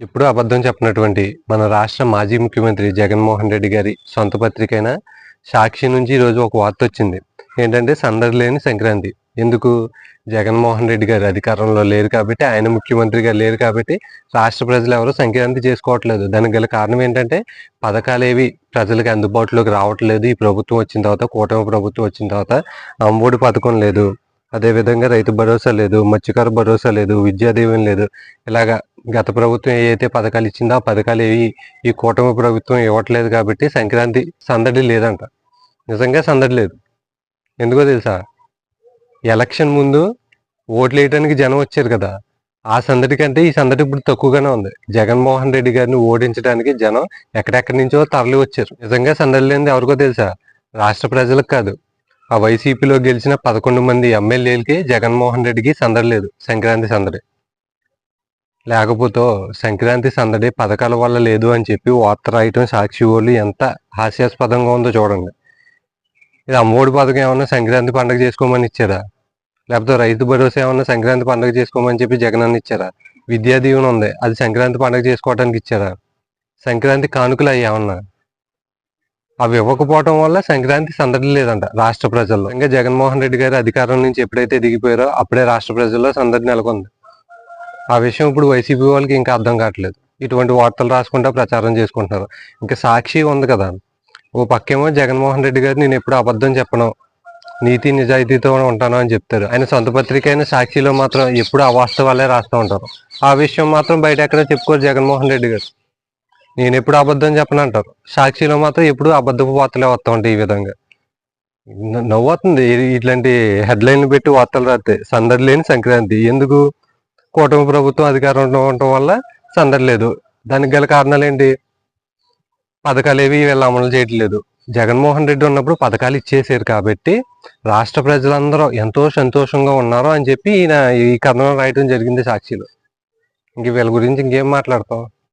ఎప్పుడూ అబద్ధం చెప్పినటువంటి మన రాష్ట్ర మాజీ ముఖ్యమంత్రి జగన్మోహన్ రెడ్డి గారి సొంత పత్రిక అయిన సాక్షి నుంచి ఈరోజు ఒక వార్త వచ్చింది. ఏంటంటే సందడి లేని సంక్రాంతి. ఎందుకు? జగన్మోహన్ రెడ్డి గారు అధికారంలో లేరు కాబట్టి ఆయన ముఖ్యమంత్రిగా లేరు కాబట్టి రాష్ట్ర ప్రజలు ఎవరు సంక్రాంతి చేసుకోవట్లేదు. దానికి గల కారణం ఏంటంటే పథకాలు ఏవి ప్రజలకు అందుబాటులోకి రావట్లేదు. ఈ ప్రభుత్వం వచ్చిన తర్వాత కూటమి ప్రభుత్వం వచ్చిన తర్వాత అమ్మఒడి పథకం లేదు. అదేవిధంగా రైతు భరోసా లేదు. మత్స్యకారు భరోసా లేదు. విద్యాదీవెన లేదు. ఇలాగా గత ప్రభుత్వం ఏ పథకాలు ఇచ్చిందో ఆ పథకాలు ఏవి ఈ కూటమి ప్రభుత్వం ఇవ్వట్లేదు కాబట్టి సంక్రాంతి సందడి లేదంట. నిజంగా సందడి లేదు. ఎందుకో తెలుసా? ఎలక్షన్ ముందు ఓట్లు వేయడానికి జనం వచ్చారు కదా. ఆ సందడి కంటే ఈ సందడి ఇప్పుడు తక్కువగానే ఉంది. జగన్మోహన్ రెడ్డి గారిని ఓడించడానికి జనం ఎక్కడెక్కడి నుంచో తరలి వచ్చారు. నిజంగా సందడి లేనిది ఎవరికో తెలుసా? రాష్ట్ర ప్రజలకు కాదు. ఆ వైసీపీలో గెలిచిన పదకొండు మంది ఎమ్మెల్యేలకి జగన్మోహన్ రెడ్డికి సందడి లేదు. సంక్రాంతి సందడి. లేకపోతే సంక్రాంతి సందడి పథకాల వల్ల లేదు అని చెప్పి వార్త రాయటం సాక్షి వాళ్ళు ఎంత హాస్యాస్పదంగా ఉందో చూడండి. ఇది అమ్మఒడి పథకం ఏమన్నా సంక్రాంతి పండుగ చేసుకోమని ఇచ్చారా? లేకపోతే రైతు భరోసా ఏమన్నా సంక్రాంతి పండుగ చేసుకోమని చెప్పి జగన్ అన్న ఇచ్చారా? విద్యా దీవెన ఉంది అది సంక్రాంతి పండుగ చేసుకోవడానికి ఇచ్చారా? సంక్రాంతి కానుకలు అవి ఏమన్నా? అవి ఇవ్వకపోవడం వల్ల సంక్రాంతి సందడి లేదంట రాష్ట్ర ప్రజల్లో. ఇంకా జగన్మోహన్ రెడ్డి గారు అధికారం నుంచి ఎప్పుడైతే దిగిపోయారో అప్పుడే రాష్ట్ర ప్రజల్లో సందడి నెలకొంది. ఆ విషయం ఇప్పుడు వైసీపీ వాళ్ళకి ఇంకా అర్థం కావట్లేదు. ఇటువంటి వార్తలు రాసుకుంటా ప్రచారం చేసుకుంటున్నారు. ఇంకా సాక్షి ఉంది కదా. ఓ పక్కేమో జగన్మోహన్ రెడ్డి గారు నేను ఎప్పుడు అబద్ధం చెప్పను. నీతి నిజాయితీతో ఉంటాను అని చెప్తారు. ఆయన సొంత పత్రిక అయిన సాక్షిలో మాత్రం ఎప్పుడు అవాస్తవాలే రాస్తూ ఉంటారు. ఆ విషయం మాత్రం బయట ఎక్కడ చెప్పుకోరు జగన్మోహన్ రెడ్డి గారు. నేను ఎప్పుడు అబద్ధం చెప్పను అంటారు. సాక్షిలో మాత్రం ఎప్పుడు అబద్ధపు వార్తలే వస్తూ ఉంటాయి ఈ విధంగా. నవ్వుతుంది ఇట్లాంటి హెడ్లైన్లు పెట్టి వార్తలు రాస్తే సందడి లేని సంక్రాంతి. ఎందుకు? కూటమి ప్రభుత్వం అధికారంలో ఉండటం వల్ల సందడి లేదు దానికి గల కారణాలు ఏంటి పథకాలు ఏవి వీళ్ళు అమలు చేయట్లేదు. జగన్మోహన్ రెడ్డి ఉన్నప్పుడు పథకాలు ఇచ్చేసారు కాబట్టి రాష్ట్ర ప్రజలందరూ ఎంతో సంతోషంగా ఉన్నారు అని చెప్పి ఈయన ఈ కథనం రాయటం జరిగింది సాక్షిలో. ఇంక వీళ్ళ గురించి ఇంకేం మాట్లాడతాం?